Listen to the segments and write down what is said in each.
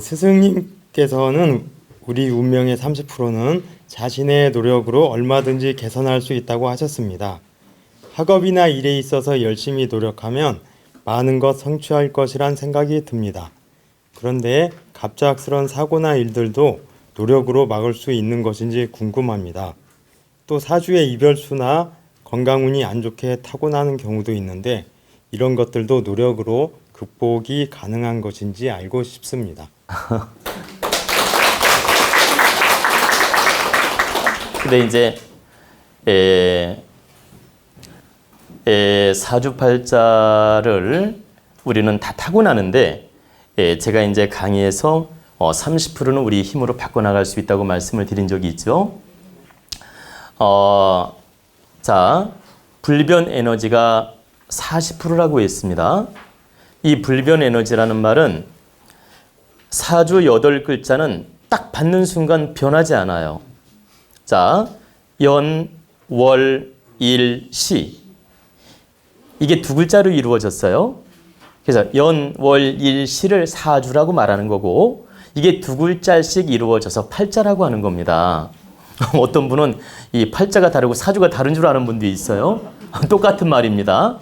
예, 스승님께서는 우리 운명의 30%는 자신의 노력으로 얼마든지 개선할 수 있다고 하셨습니다. 학업이나 일에 있어서 열심히 노력하면 많은 것 성취할 것이란 생각이 듭니다. 그런데 갑작스런 사고나 일들도 노력으로 막을 수 있는 것인지 궁금합니다. 또 사주의 이별수나 건강운이 안 좋게 타고나는 경우도 있는데 이런 것들도 노력으로 극복이 가능한 것인지 알고 싶습니다. 근데 이제 에, 에, 사주팔자를 우리는 다 타고나는데 에, 제가 이제 강의에서 어, 30%는 우리 힘으로 바꿔나갈 수 있다고 말씀을 드린 적이 있죠. 어, 자, 불변 에너지가 40%라고 했습니다. 이 불변 에너지라는 말은 사주 여덟 글자는 딱 받는 순간 변하지 않아요. 자, 연, 월, 일, 시. 이게 두 글자로 이루어졌어요. 그래서 연, 월, 일, 시를 사주라고 말하는 거고, 이게 두 글자씩 이루어져서 팔자라고 하는 겁니다. 어떤 분은 이 팔자가 다르고 사주가 다른 줄 아는 분도 있어요. 똑같은 말입니다.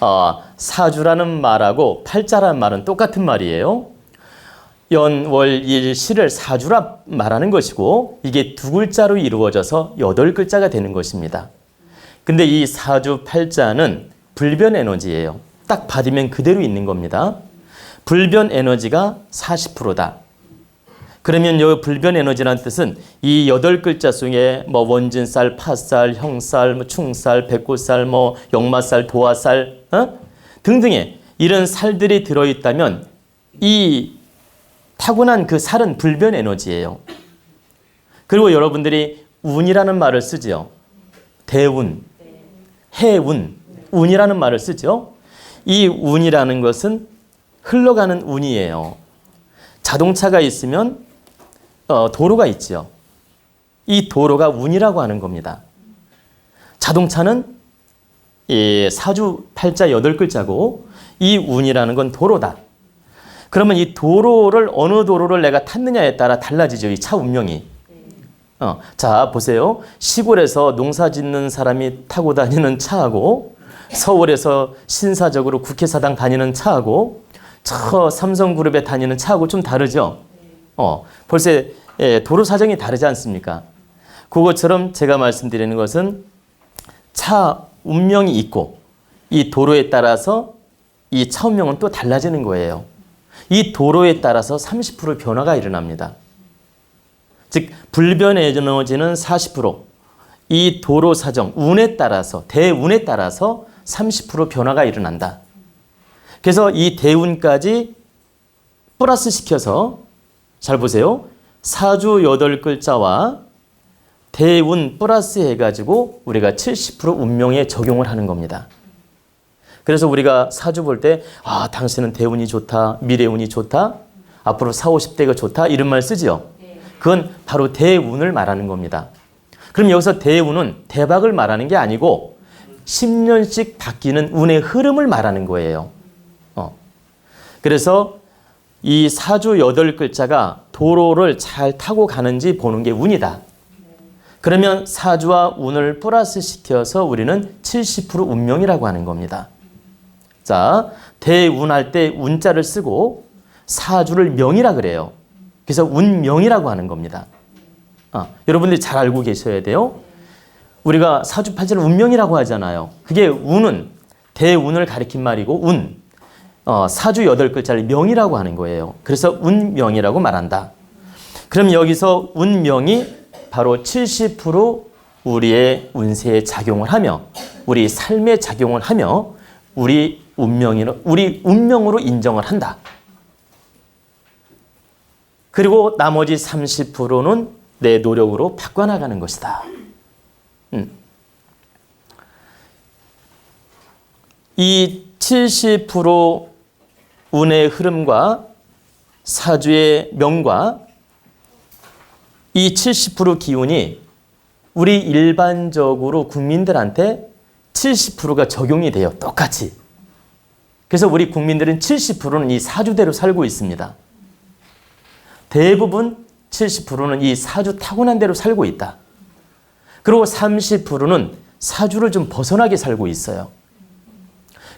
어, 사주라는 말하고 팔자라는 말은 똑같은 말이에요. 연, 월, 일, 시를 사주라 말하는 것이고 이게 두 글자로 이루어져서 여덟 글자가 되는 것입니다. 근데 이 사주 팔자는 불변 에너지예요. 딱 받으면 그대로 있는 겁니다. 불변 에너지가 40%다. 그러면 이 불변 에너지라는 뜻은 이 여덟 글자 속에 뭐 원진살, 파살, 형살, 뭐 충살, 백골살, 뭐 역마살, 도화살 어? 등등의 이런 살들이 들어 있다면 이 타고난 그 살은 불변 에너지예요. 그리고 여러분들이 운이라는 말을 쓰지요. 대운, 해운, 운이라는 말을 쓰죠. 이 운이라는 것은 흘러가는 운이에요. 자동차가 있으면 어, 도로가 있지요. 이 도로가 운이라고 하는 겁니다. 자동차는 이 사주 팔자 여덟 글자고 이 운이라는 건 도로다. 그러면 이 도로를 어느 도로를 내가 탔느냐에 따라 달라지죠. 이 차 운명이. 어, 자 보세요. 시골에서 농사 짓는 사람이 타고 다니는 차하고 서울에서 신사적으로 국회사당 다니는 차하고 저 삼성그룹에 다니는 차하고 좀 다르죠. 어, 벌써 예, 도로 사정이 다르지 않습니까? 그것처럼 제가 말씀드리는 것은 차 운명이 있고 이 도로에 따라서 이 차 운명은 또 달라지는 거예요. 이 도로에 따라서 30% 변화가 일어납니다. 즉 불변 에너지는 40%, 이 도로 사정 운에 따라서 대운에 따라서 30% 변화가 일어난다. 그래서 이 대운까지 플러스 시켜서 잘 보세요. 사주 여덟 글자와 대운 플러스 해가지고 우리가 70% 운명에 적용을 하는 겁니다. 그래서 우리가 사주 볼 때, 아, 당신은 대운이 좋다, 미래운이 좋다, 앞으로 4, 50대가 좋다, 이런 말 쓰지요. 그건 바로 대운을 말하는 겁니다. 그럼 여기서 대운은 대박을 말하는 게 아니고 10년씩 바뀌는 운의 흐름을 말하는 거예요. 어. 그래서 이 사주 여덟 글자가 도로를 잘 타고 가는지 보는 게 운이다. 그러면 사주와 운을 플러스 시켜서 우리는 70% 운명이라고 하는 겁니다. 자, 대운할 때 운자를 쓰고 사주를 명이라 그래요. 그래서 운명이라고 하는 겁니다. 아, 여러분들이 잘 알고 계셔야 돼요. 우리가 사주팔자를 운명이라고 하잖아요. 그게 운은 대운을 가리킨 말이고 운, 어, 사주 여덟 글자를 명이라고 하는 거예요. 그래서 운명이라고 말한다. 그럼 여기서 운명이 바로 70% 우리의 운세에 작용을 하며 우리 삶에 작용을 하며 우리 운명으로 우리 운명으로 인정을 한다. 그리고 나머지 30%는 내 노력으로 바꿔나가는 것이다. 음. 이70% 운의 흐름과 사주의 명과 이 70% 기운이 우리 일반적으로 국민들한테 70%가 적용이 돼요. 똑같이. 그래서 우리 국민들은 70%는 이 사주대로 살고 있습니다. 대부분 70%는 이 사주 타고난 대로 살고 있다. 그리고 30%는 사주를 좀 벗어나게 살고 있어요.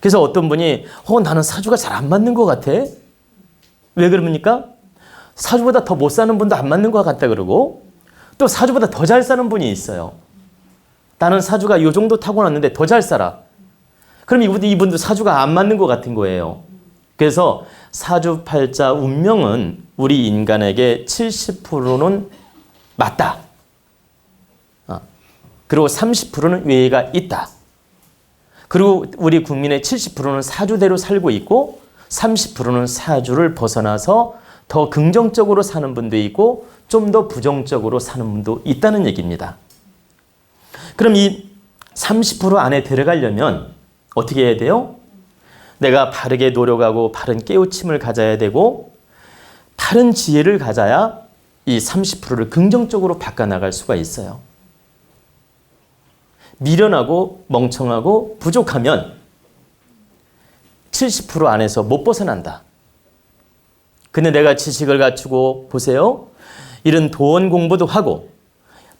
그래서 어떤 분이 어 나는 사주가 잘 안 맞는 것 같아. 왜 그럽니까? 사주보다 더 못 사는 분도 안 맞는 것 같다 그러고 또 사주보다 더 잘 사는 분이 있어요. 나는 사주가 이 정도 타고났는데 더 잘 살아. 그럼 이분도 이분도 사주가 안 맞는 것 같은 거예요. 그래서 사주팔자 운명은 우리 인간에게 70%는 맞다. 어. 그리고 30%는 외가 있다. 그리고 우리 국민의 70%는 사주대로 살고 있고 30%는 사주를 벗어나서 더 긍정적으로 사는 분도 있고 좀 더 부정적으로 사는 분도 있다는 얘기입니다. 그럼 이 30% 안에 들어가려면 어떻게 해야 돼요? 내가 바르게 노력하고 바른 깨우침을 가져야 되고 바른 지혜를 가져야 이 30%를 긍정적으로 바꿔나갈 수가 있어요. 미련하고 멍청하고 부족하면 70% 안에서 못 벗어난다. 근데 내가 지식을 갖추고 보세요. 이런 도원 공부도 하고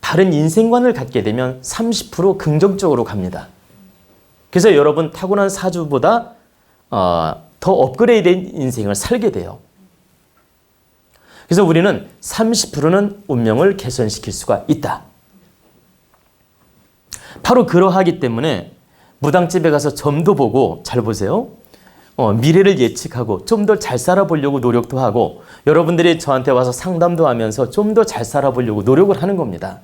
바른 인생관을 갖게 되면 30% 긍정적으로 갑니다. 그래서 여러분 타고난 사주보다 어, 더 업그레이드된 인생을 살게 돼요. 그래서 우리는 30%는 운명을 개선시킬 수가 있다. 바로 그러하기 때문에 무당집에 가서 점도 보고 잘 보세요. 어, 미래를 예측하고 좀 더 잘 살아보려고 노력도 하고 여러분들이 저한테 와서 상담도 하면서 좀 더 잘 살아보려고 노력을 하는 겁니다.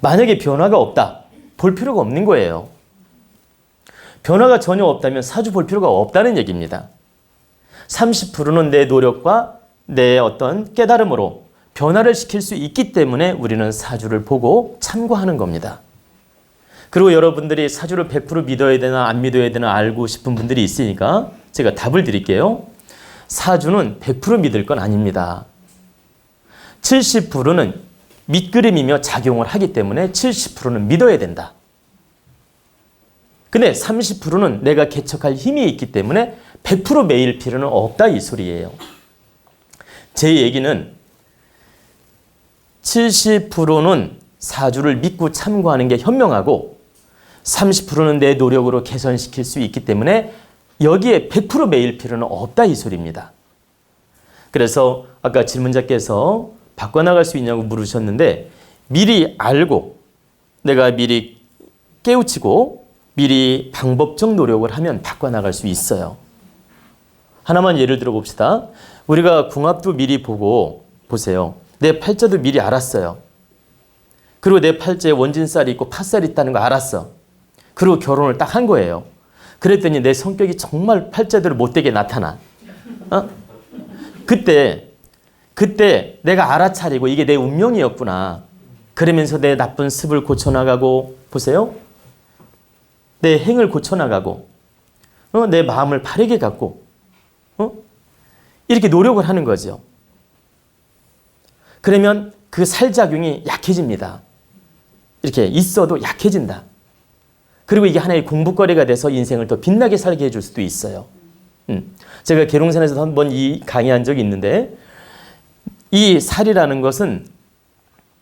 만약에 변화가 없다. 볼 필요가 없는 거예요. 변화가 전혀 없다면 사주 볼 필요가 없다는 얘기입니다. 30%는 내 노력과 내 어떤 깨달음으로 변화를 시킬 수 있기 때문에 우리는 사주를 보고 참고하는 겁니다. 그리고 여러분들이 사주를 100% 믿어야 되나 안 믿어야 되나 알고 싶은 분들이 있으니까 제가 답을 드릴게요. 사주는 100% 믿을 건 아닙니다. 70%는 밑그림이며 작용을 하기 때문에 70%는 믿어야 된다. 근데 30%는 내가 개척할 힘이 있기 때문에 100% 매일 필요는 없다 이 소리예요. 제 얘기는 70%는 사주를 믿고 참고하는 게 현명하고 30%는 내 노력으로 개선시킬 수 있기 때문에 여기에 100% 매일 필요는 없다 이 소리입니다. 그래서 아까 질문자께서 바꿔나갈 수 있냐고 물으셨는데 미리 알고 내가 미리 깨우치고 미리 방법적 노력을 하면 바꿔나갈 수 있어요. 하나만 예를 들어 봅시다. 우리가 궁합도 미리 보고 보세요. 내 팔자도 미리 알았어요. 그리고 내 팔자에 원진살이 있고 팥살이 있다는 거 알았어. 그리고 결혼을 딱 한 거예요. 그랬더니 내 성격이 정말 팔자대로 못되게 나타나. 어? 그때 그때 내가 알아차리고 이게 내 운명이었구나. 그러면서 내 나쁜 습을 고쳐나가고 보세요. 내 행을 고쳐나가고 어? 내 마음을 바르게 갖고 어? 이렇게 노력을 하는 거죠. 그러면 그 살작용이 약해집니다. 이렇게 있어도 약해진다. 그리고 이게 하나의 공부거리가 돼서 인생을 더 빛나게 살게 해줄 수도 있어요. 음. 제가 계룡산에서 한번 이 강의한 적이 있는데 이 살이라는 것은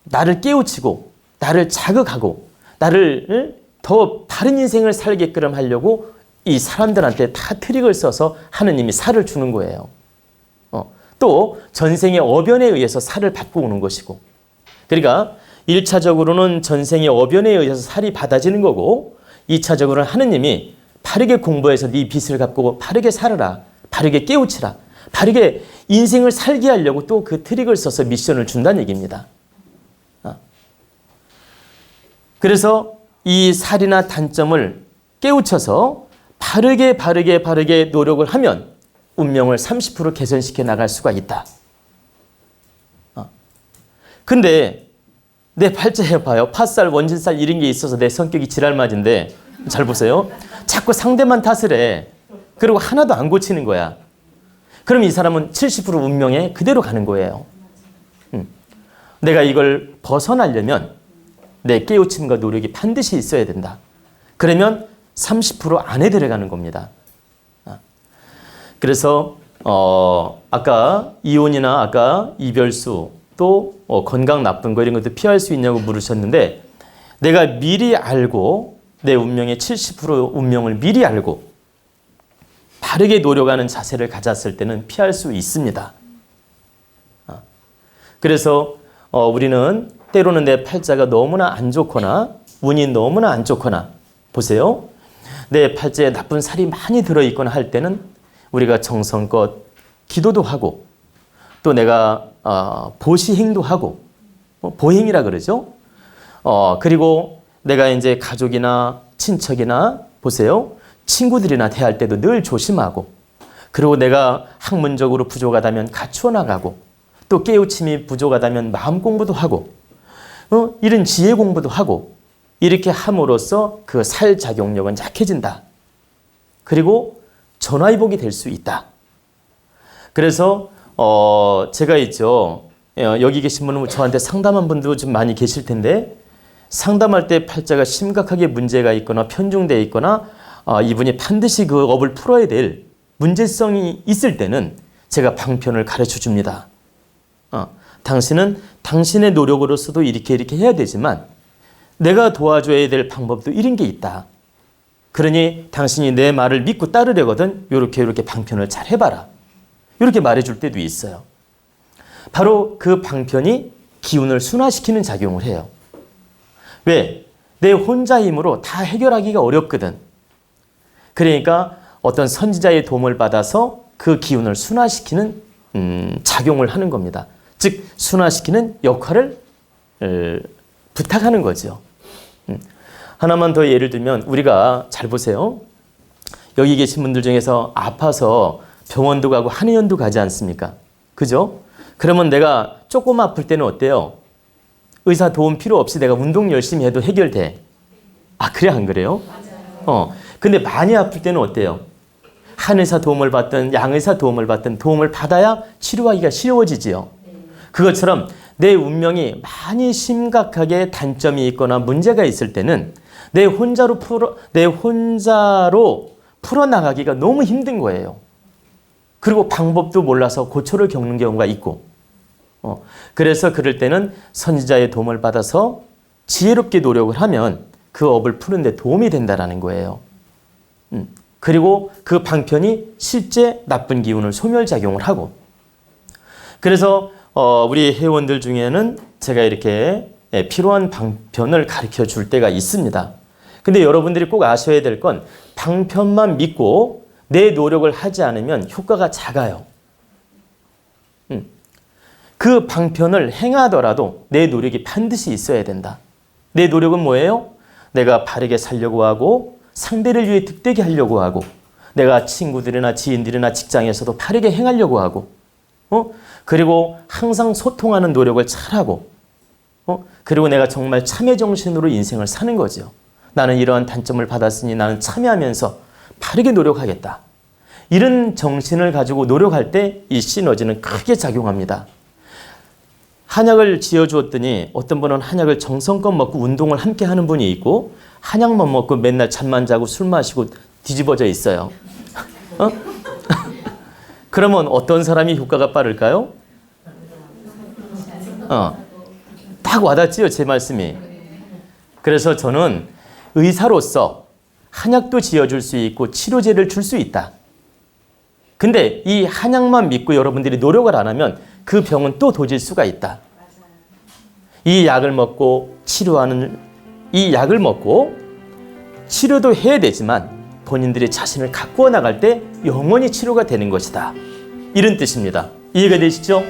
나를 깨우치고 나를 자극하고 나를 더 바른 인생을 살게끔 하려고 이 사람들한테 다 트릭을 써서 하느님이 살을 주는 거예요. 어. 또 전생의 어변에 의해서 살을 받고 오는 것이고 그러니까 1차적으로는 전생의 어변에 의해서 살이 받아지는 거고 2차적으로는 하느님이 바르게 공부해서 네 빛을 갖고 바르게 살아라. 바르게 깨우치라. 바르게 인생을 살게 하려고 또 그 트릭을 써서 미션을 준다는 얘기입니다. 어. 그래서 이 살이나 단점을 깨우쳐서 바르게 바르게 바르게 노력을 하면 운명을 30% 개선시켜 나갈 수가 있다. 어. 근데 내 팔자에 봐요. 팥살, 원진살 이런 게 있어서 내 성격이 지랄맞인데 잘 보세요. 자꾸 상대만 탓을 해. 그리고 하나도 안 고치는 거야. 그럼 이 사람은 70% 운명에 그대로 가는 거예요. 음. 내가 이걸 벗어나려면 내 깨우침과 노력이 반드시 있어야 된다. 그러면 30% 안에 들어가는 겁니다. 아. 그래서 어, 아까 이혼이나 아까 이별수 또 어, 건강 나쁜 거 이런 것도 피할 수 있냐고 물으셨는데 내가 미리 알고 내 운명의 70% 운명을 미리 알고 바르게 노력하는 자세를 가졌을 때는 피할 수 있습니다. 아, 그래서 어, 우리는 때로는 내 팔자가 너무나 안 좋거나 운이 너무나 안 좋거나 보세요. 내 팔자에 나쁜 살이 많이 들어있거나 할 때는 우리가 정성껏 기도도 하고 또 내가 어, 보시행도 하고 어, 보행이라 그러죠. 어, 그리고 내가 이제 가족이나 친척이나 보세요. 친구들이나 대할 때도 늘 조심하고 그리고 내가 학문적으로 부족하다면 갖추어 나가고 또 깨우침이 부족하다면 마음 공부도 하고 어? 이런 지혜 공부도 하고 이렇게 함으로써 그 살 작용력은 약해진다. 그리고 전화위복이 될 수 있다. 그래서 어 제가 있죠. 어, 여기 계신 분은 저한테 상담한 분도 좀 많이 계실 텐데 상담할 때 팔자가 심각하게 문제가 있거나 편중돼 있거나 어, 이분이 반드시 그 업을 풀어야 될 문제성이 있을 때는 제가 방편을 가르쳐 줍니다. 어, 당신은 당신의 노력으로서도 이렇게 이렇게 해야 되지만 내가 도와줘야 될 방법도 이런 게 있다. 그러니 당신이 내 말을 믿고 따르려거든 이렇게 이렇게 방편을 잘 해봐라. 이렇게 말해줄 때도 있어요. 바로 그 방편이 기운을 순화시키는 작용을 해요. 왜? 내 혼자 힘으로 다 해결하기가 어렵거든. 그러니까 어떤 선지자의 도움을 받아서 그 기운을 순화시키는 음, 작용을 하는 겁니다. 즉 순화시키는 역할을 에, 부탁하는 거죠. 음. 하나만 더 예를 들면 우리가 잘 보세요. 여기 계신 분들 중에서 아파서 병원도 가고 한의원도 가지 않습니까? 그죠? 그러면 내가 조금 아플 때는 어때요? 의사 도움 필요 없이 내가 운동 열심히 해도 해결돼. 아, 그래 안 그래요? 어. 근데 많이 아플 때는 어때요? 한의사 도움을 받든 양의사 도움을 받든 도움을 받아야 치료하기가 쉬워지지요. 그것처럼 내 운명이 많이 심각하게 단점이 있거나 문제가 있을 때는 내 혼자로 풀어 내 혼자로 풀어 나가기가 너무 힘든 거예요. 그리고 방법도 몰라서 고초를 겪는 경우가 있고, 어, 그래서 그럴 때는 선지자의 도움을 받아서 지혜롭게 노력을 하면 그 업을 푸는데 도움이 된다라는 거예요. 음, 그리고 그 방편이 실제 나쁜 기운을 소멸작용을 하고, 그래서 어, 우리 회원들 중에는 제가 이렇게 예, 필요한 방편을 가르쳐 줄 때가 있습니다. 근데 여러분들이 꼭 아셔야 될 건 방편만 믿고 내 노력을 하지 않으면 효과가 작아요. 음. 그 방편을 행하더라도 내 노력이 반드시 있어야 된다. 내 노력은 뭐예요? 내가 바르게 살려고 하고 상대를 위해 득되게 하려고 하고 내가 친구들이나 지인들이나 직장에서도 바르게 행하려고 하고 어? 그리고 항상 소통하는 노력을 잘하고 어? 그리고 내가 정말 참여 정신으로 인생을 사는 거죠. 나는 이러한 단점을 받았으니 나는 참여하면서 바르게 노력하겠다. 이런 정신을 가지고 노력할 때 이 시너지는 크게 작용합니다. 한약을 지어주었더니 어떤 분은 한약을 정성껏 먹고 운동을 함께 하는 분이 있고 한약만 먹고 맨날 잠만 자고 술 마시고 뒤집어져 있어요. 어? 그러면 어떤 사람이 효과가 빠를까요? 어, 딱 와닿지요, 제 말씀이. 그래서 저는 의사로서 한약도 지어줄 수 있고 치료제를 줄 수 있다. 근데 이 한약만 믿고 여러분들이 노력을 안 하면 그 병은 또 도질 수가 있다. 이 약을 먹고 치료하는 이 약을 먹고 치료도 해야 되지만 본인들이 자신을 가꾸어 나갈 때 영원히 치료가 되는 것이다. 이런 뜻입니다. 이해가 되시죠?